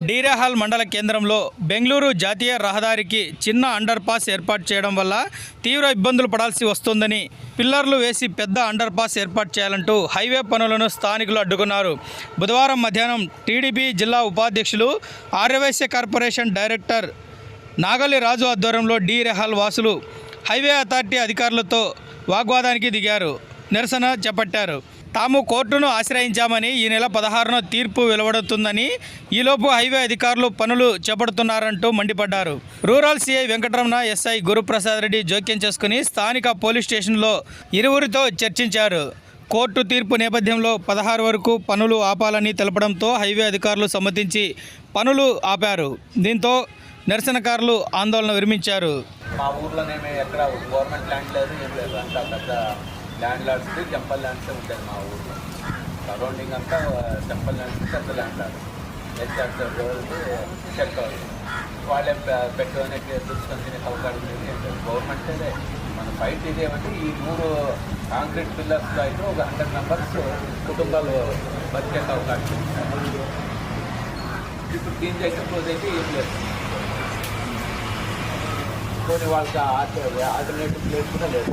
డీరాహాల్ మండల కేంద్రంలో బెంగళూరు జాతీయ రహదారికి చిన్న అండర్ పాస్ ఏర్పాటు చేయడం వల్ల తీవ్ర ఇబ్బందులు పడాల్సి వస్తుందని పిల్లర్లు వేసి పెద్ద అండర్ పాస్ ఏర్పాటు చేయాలంటూ హైవే పనులను స్థానికులు అడ్డుకున్నారు. బుధవారం మధ్యాహ్నం టీడీపీ జిల్లా ఉపాధ్యక్షులు ఆర్యవైశ్య కార్పొరేషన్ డైరెక్టర్ నాగలి రాజు ఆధ్వర్యంలో డి రెహాల్ వాసులు హైవే అథారిటీ అధికారులతో వాగ్వాదానికి దిగారు. నిరసన చేపట్టారు. తాము కోర్టును ఆశ్రయించామని ఈ నెల పదహారున తీర్పు వెలువడుతుందని ఈలోపు హైవే అధికారులు పనులు చేపడుతున్నారంటూ మండిపడ్డారు. Rural CI Venkataramana SI Guruprasad Reddy జోక్యం చేసుకుని స్థానిక పోలీస్ స్టేషన్లో ఇరువురితో చర్చించారు. కోర్టు తీర్పు నేపథ్యంలో పదహారు వరకు పనులు ఆపాలని తెలపడంతో హైవే అధికారులు సమ్మతించి పనులు ఆపారు. దీంతో నిరసనకారులు ఆందోళన విరమించారు. మా ఊర్లోనేమి ఎక్కడ గవర్నమెంట్ ల్యాండ్ లేదు ఏం లేదు. అంతా పెద్ద ల్యాండ్ లాడ్స్ టెంపల్ ల్యాండ్సే ఉంటాయి మా ఊర్లో. సరౌండింగ్ అంతా టెంపల్ ల్యాండ్స్ పెద్ద ల్యాండ్ లాడ్ హెచ్ఆర్ రోడ్డు చెక్ వాళ్ళే పెట్టుకునే పెట్టుకొని చూసుకొని తినే అవకాశం లేదు ఏం గవర్నమెంటే మన బయట ఇదేమంటే ఈ మూడు కాంక్రీట్ పిల్లర్స్ అయితే ఒక హండ్రెడ్ మెంబర్స్ కుటుంబాలు బతికే అవకాశం ఇప్పుడు దీని దగ్గర క్లోజ్ అయితే ఏం లేదు. కొన్ని వాళ్ళకి ఆల్టర్నేటివ్ ప్లేస్ కూడా లేదు.